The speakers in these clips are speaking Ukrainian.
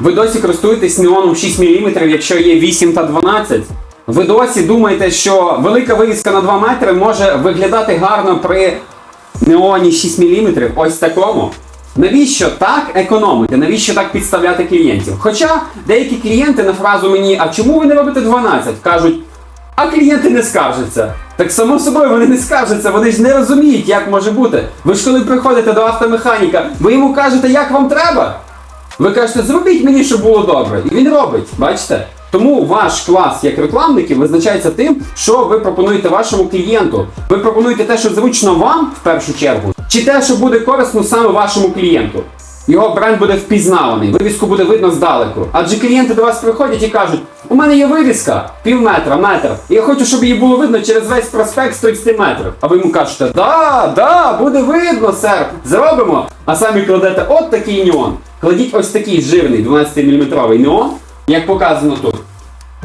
Ви досі користуєтесь неоном 6 мм, якщо є 8 та 12. Ви досі думаєте, що велика вивіска на 2 метри може виглядати гарно при неоні 6 мм, ось такому. Навіщо так економити? Навіщо так підставляти клієнтів? Хоча деякі клієнти на фразу мені, а чому ви не робите 12? кажуть, а клієнти не скаржаться. Так само собою вони не скаржаться, вони ж не розуміють, як може бути. Ви ж коли приходите до автомеханіка, ви йому кажете, як вам треба. Ви кажете, зробіть мені, щоб було добре. І він робить, бачите? Тому ваш клас як рекламників визначається тим, що ви пропонуєте вашому клієнту. Ви пропонуєте те, що зручно вам в першу чергу, чи те, що буде корисно саме вашому клієнту. Його бренд буде впізнаваний, вивіску буде видно здалеку. Адже клієнти до вас приходять і кажуть: у мене є вивіска пів метра, метр, і я хочу, щоб її було видно через весь проспект з 30 метрів. А ви йому кажете, да, да, буде видно, сер, зробимо. А самі кладете от такий неон. Кладіть ось такий жирний 12-мм неон, як показано тут.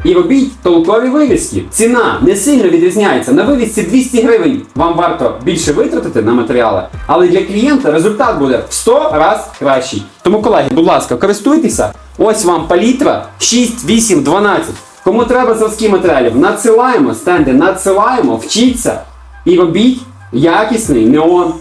І робіть толкові вивіски. Ціна не сильно відрізняється. На вивісці 200 гривень вам варто більше витратити на матеріали, але для клієнта результат буде в 100 раз кращий. Тому, колеги, будь ласка, користуйтеся. Ось вам палітра 6, 8, 12. Кому треба зразки матеріалів, надсилаємо стенди, надсилаємо, вчіться і робіть якісний неон.